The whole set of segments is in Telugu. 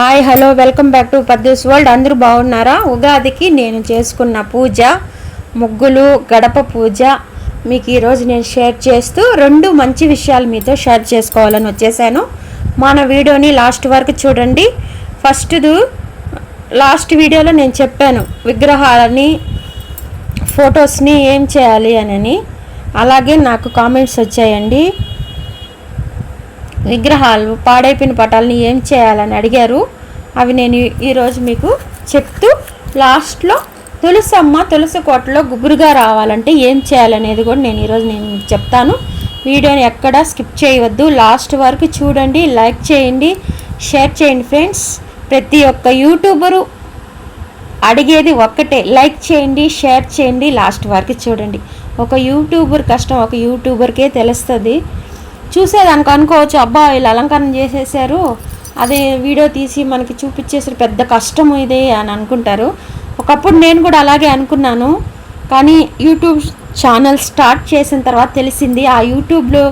Hi hello welcome back to Paddu's world. అందరూ బాగున్నారా? ఉగాదికి నేను చేసుకున్న పూజ ముగ్గులు గడప పూజ మీకు ఈరోజు నేను షేర్ చేస్తూ రెండు మంచి విషయాలు మీతో షేర్ చేసుకోవాలని వచ్చేసాను. మన వీడియోని లాస్ట్ వరకు చూడండి. ఫస్ట్ది లాస్ట్ వీడియోలో నేను చెప్పాను విగ్రహాలని ఫొటోస్ని ఏం చేయాలి అని. అలాగే నాకు కామెంట్స్ వచ్చాయండి. విగ్రహాలు పాడైపోయిన పటాలని ఏం చేయాలని అడిగారు. అవి నేను ఈరోజు మీకు చెప్తూ లాస్ట్లో తులసమ్మ తులసి కోటలో గుబురుగా రావాలంటే ఏం చేయాలనేది కూడా నేను ఈరోజు నేను మీకు చెప్తాను. వీడియోని ఎక్కడా స్కిప్ చేయవద్దు. లాస్ట్ వరకు చూడండి లైక్ చేయండి షేర్ చేయండి ఫ్రెండ్స్. ప్రతి ఒక్క యూట్యూబరు అడిగేది ఒక్కటే లైక్ చేయండి షేర్ చేయండి లాస్ట్ వరకు చూడండి. ఒక యూట్యూబర్ కష్టం ఒక యూట్యూబర్కే తెలుస్తుంది. చూసేదానికి అనుకోవచ్చు. అబ్బా వీళ్ళు అలంకరణ చేసేసారు. అదే వీడియో తీసి మనకి చూపించేసారు పెద్ద కష్టం ఇదే అని అనుకుంటారు. ఒకప్పుడు నేను కూడా అలాగే అనుకున్నాను. కానీ యూట్యూబ్ ఛానల్ స్టార్ట్ చేసిన తర్వాత తెలిసింది ఆ యూట్యూబ్లో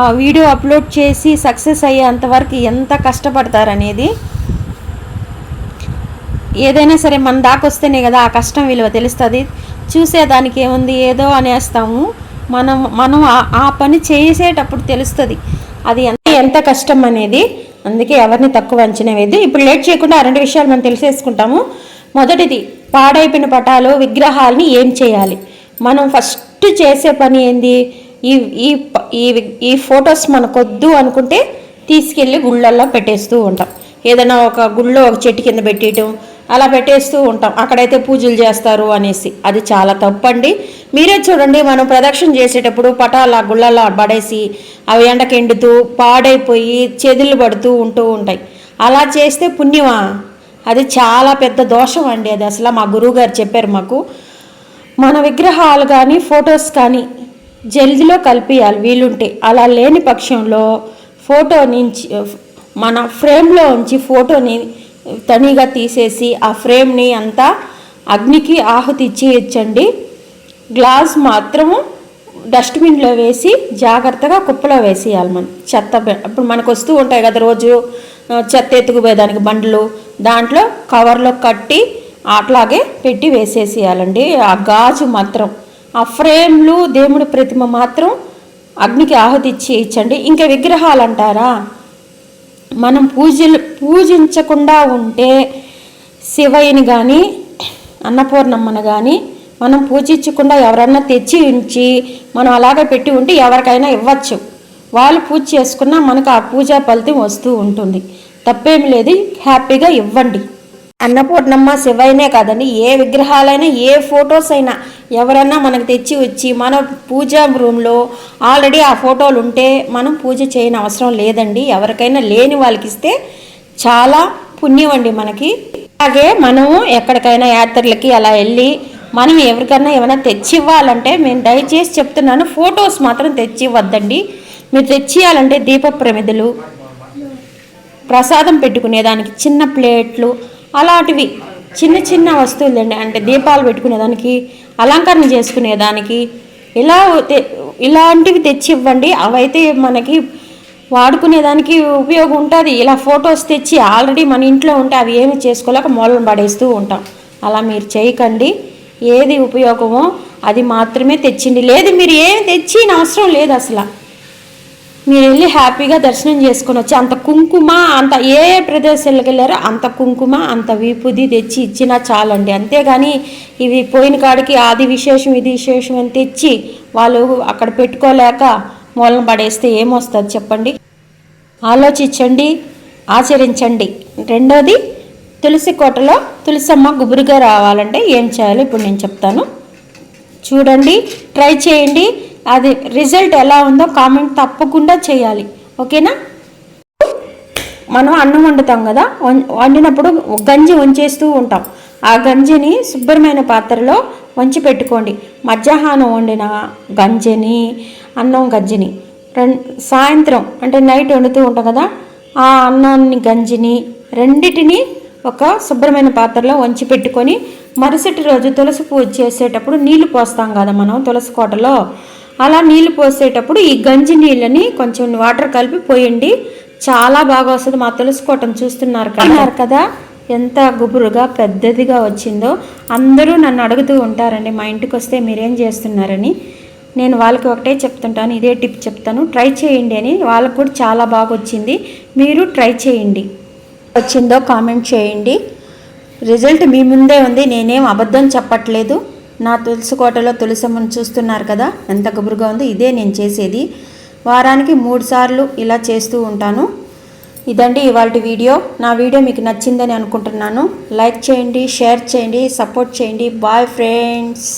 ఆ వీడియో అప్లోడ్ చేసి సక్సెస్ అయ్యేంతవరకు ఎంత కష్టపడతారనేది ఏదైనా సరే మన దాకా వస్తేనే కదా ఆ కష్టం విలువ తెలుస్తుంది. చూసేదానికి ఏముంది? ఏదో అనేస్తాము. మనం మనం ఆ- పని చేసేటప్పుడు తెలుస్తుంది. అది ఎంత ఎంత కష్టం అనేది అందుకే ఎవరిని తక్కువ అంచనా వేయద్దు. ఇప్పుడు లేట్ చేయకుండా ఆ రెండు విషయాలు మనం తెలిసేసుకుంటాము. మొదటిది పాడైపోయిన పటాలు విగ్రహాలని ఏం చేయాలి? మనం ఫస్ట్ చేసే పని ఏంది? ఈ ఈ ఈ ఈ ఫొటోస్ మనకొద్దు అనుకుంటే తీసుకెళ్ళి గుళ్ళల్లో పెట్టేస్తూ ఉంటాం. ఏదైనా ఒక గుళ్ళో ఒక చెట్టు కింద పెట్టేయటం అలా పెట్టేస్తూ ఉంటాం. అక్కడైతే పూజలు చేస్తారు అనేసి. అది చాలా తప్పండి. మీరే చూడండి మనం ప్రదక్షిణ చేసేటప్పుడు పటాల ఆ పడేసి అవి ఎండకి ఎండుతూ పాడైపోయి చెదులు పడుతూ ఉంటూ ఉంటాయి. అలా చేస్తే పుణ్యమా? అది చాలా పెద్ద దోషం అండి. అది అసలు మా గురువుగారు చెప్పారు మాకు. మన విగ్రహాలు కానీ ఫొటోస్ కానీ జల్దిలో కలిపియాలి. వీలుంటే అలా లేని పక్షంలో ఫోటో నుంచి మన ఫ్రేమ్లో ఉంచి ఫోటోని తనిగా తీసేసి ఆ ఫ్రేమ్ని అంతా అగ్నికి ఆహుతి ఇచ్చేయచ్చండి గ్లాస్ మాత్రము డస్ట్బిన్లో వేసి జాగ్రత్తగా కుప్పలో వేసేయాలి మనం. చెత్త అప్పుడు మనకు వస్తూ ఉంటాయి కదా రోజు చెత్త ఎత్తుకుపోయేదానికి బండ్లు. దాంట్లో కవర్లో కట్టి అట్లాగే పెట్టి వేసేసేయాలండి. ఆ గాజు మాత్రం ఆ ఫ్రేమ్లు దేవుడి ప్రతిమ మాత్రం అగ్నికి ఆహుతి ఇచ్చి ఇచ్చండి ఇంకా విగ్రహాలు అంటారా? మనం పూజలు పూజించకుండా ఉంటే శివయ్యని కానీ అన్నపూర్ణమ్మను కానీ మనం పూజించకుండా ఎవరన్నా తెచ్చి ఉంచి మనం అలాగే పెట్టి ఉంటే ఎవరికైనా ఇవ్వచ్చు. వాళ్ళు పూజ చేసుకున్నా మనకు ఆ పూజా ఫలితం వస్తూ ఉంటుంది. తప్పేమి లేదు హ్యాపీగా ఇవ్వండి. అన్నపూర్ణమ్మ శివయ్యనే కాదండి ఏ విగ్రహాలైనా ఏ ఫొటోస్ అయినా ఎవరన్నా మనకు తెచ్చి వచ్చి మన పూజా రూమ్లో ఆల్రెడీ ఆ ఫోటోలు ఉంటే మనం పూజ చేయని అవసరం లేదండి. ఎవరికైనా లేని వాళ్ళకి ఇస్తే చాలా పుణ్యం అండి మనకి. అలాగే మనము ఎక్కడికైనా యాత్రలకి అలా వెళ్ళి మనం ఎవరికైనా ఏమైనా తెచ్చి ఇవ్వాలంటే నేను దయచేసి చెప్తున్నాను ఫొటోస్ మాత్రం తెచ్చి ఇవ్వద్దండి మీరు తెచ్చియాలంటే దీప ప్రమిదలు ప్రసాదం పెట్టుకునేదానికి చిన్న ప్లేట్లు అలాంటివి చిన్న చిన్న వస్తువులండి. అంటే దీపాలు పెట్టుకునేదానికి అలంకరణ చేసుకునేదానికి ఇలా తె- ఇలాంటివి తెచ్చి ఇవ్వండి అవైతే మనకి వాడుకునేదానికి ఉపయోగం ఉంటుంది. ఇలా ఫొటోస్ తెచ్చి ఆల్రెడీ మన ఇంట్లో ఉంటే అవి ఏమి చేసుకోలేక మూలను పడేస్తూ ఉంటాం. అలా మీరు చేయకండి. ఏది ఉపయోగమో అది మాత్రమే తెచ్చిండి లేదు మీరు ఏం తెచ్చిన అవసరం లేదు అసలు. మీరు వెళ్ళి హ్యాపీగా దర్శనం చేసుకొని వచ్చి అంత కుంకుమ అంత ఏ ఏ ప్రదేశాలకు వెళ్ళారో అంత కుంకుమ అంత వీపుది తెచ్చి ఇచ్చినా చాలండి. అంతేగాని ఇవి పోయిన కాడికి అది విశేషం ఇది విశేషం అని తెచ్చి వాళ్ళు అక్కడ పెట్టుకోలేక మూలం పడేస్తే ఏమొస్తుంది చెప్పండి? ఆలోచించండి ఆచరించండి. రెండోది తులసి కోటలో తులసమ్మ గుబురుగా రావాలంటే ఏం చేయాలో ఇప్పుడు నేను చెప్తాను. చూడండి ట్రై చేయండి. అది రిజల్ట్ ఎలా ఉందో కామెంట్ తప్పకుండా చేయాలి. ఓకేనా? మనం అన్నం వండుతాం కదా వం- వండినప్పుడు గంజి వంచేస్తూ ఉంటాం. ఆ గంజిని శుభ్రమైన పాత్రలో వంచి పెట్టుకోండి. మధ్యాహ్నం వండిన గంజిని అన్నం గంజిని సాయంత్రం అంటే నైట్ వండుతూ ఉంటాం కదా ఆ అన్నాన్ని గంజిని రెండిటిని ఒక శుభ్రమైన పాత్రలో వంచి పెట్టుకొని మరుసటి రోజు తులసి పూజ చేసేటప్పుడు నీళ్ళు పోస్తాం కదా మనం తులసి కోటలో. అలా నీళ్ళు పోసేటప్పుడు ఈ గంజి నీళ్ళని కొంచెం వాటర్ కలిపి పోయండి. చాలా బాగా వస్తుంది మా తులసి కోటను చూస్తున్నారు కదా. ఎంత గుబురుగా పెద్దదిగా వచ్చిందో అందరూ నన్ను అడుగుతూ ఉంటారండి మా ఇంటికి వస్తే మీరేం చేస్తున్నారని. నేను వాళ్ళకి ఒకటే చెప్తుంటాను ఇదే టిప్ చెప్తాను ట్రై చేయండి అని. వాళ్ళకు కూడా చాలా బాగా వచ్చింది. మీరు ట్రై చేయండి. వచ్చిందో కామెంట్ చేయండి. రిజల్ట్ మీ ముందే ఉంది నేనేం అబద్ధం చెప్పట్లేదు. నా తులసి కోటలో తులసమ్మను చూస్తున్నారు కదా ఎంత గుబురుగా ఉందో ఇదే నేను చేసేది. వారానికి మూడు సార్లు ఇలా చేస్తూ ఉంటాను. ఇదండి ఇవాళ వీడియో. నా వీడియో మీకు నచ్చిందని అనుకుంటున్నాను. లైక్ చేయండి షేర్ చేయండి సపోర్ట్ చేయండి. Bye friends.